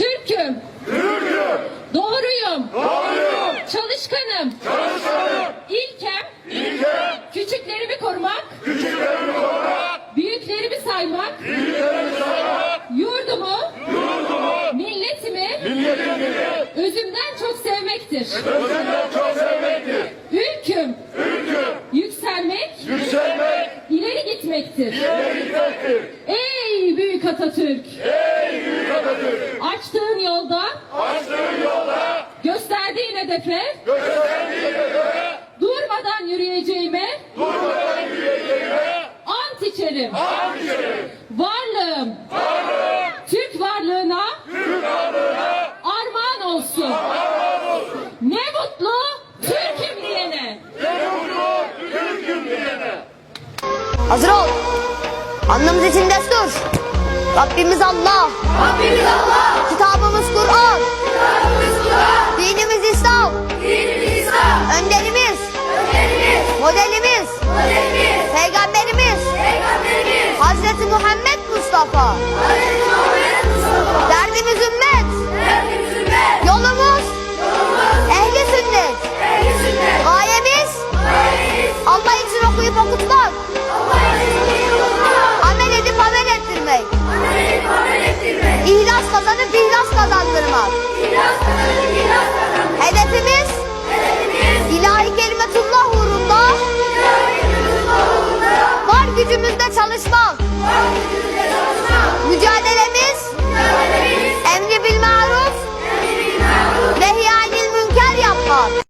Türk'üm. Türk'üm. Doğruyum. Doğruyum. Çalışkanım. Çalışkanım. İlkem. İlkem. Küçüklerimi korumak. Küçüklerimi korumak. Büyüklerimi saymak. Büyüklerimi saymak. Yurdumu. Yurdumu. Milletimi. Milletimi. Özümden çok sevmektir. Özümden çok sevmektir. Ülküm. Ülküm. Yükselmek. Yükselmek. ileri gitmektir. ileri gitmektir. Ey büyük Atatürk. Ey hedefe. Durmadan yürüyeceğime. durmadan yürüyeceğime Ant içerim. ant içerim. Varlığım. Varlığım. Türk varlığına. Türk varlığına Armağan olsun. armağan olsun. Ne mutlu Türk'üm diyene. Ne mutlu Türk'üm diyene. Hazır ol. Anlamız için destur. Rabbimiz Allah. Rabbimiz Allah, Kitabımız Kur'an. Kitabımız Hazreti Muhammed Mustafa. Hazreti Muhammed Mustafa. Derdimiz ümmet. Derdimiz ümmet. Yolumuz. Yolumuz. Ehli sünnet. Ehli sünnet. Gayemiz. Gayemiz. Allah için okuyup okutmak. Allah için okuyup okutmak. Amel edip amel ettirmek. Amel edip amel ettirmek. İhlas kazanıp ihlas kazandırmak. İhlas kazanıp ihlas kazandırmak. Hedefimiz. Hedefimiz. İlahi kelimetullah uğrunda. İlahi kelimetullah uğrunda. Var gücümüzle çalışmak. Hallelujah.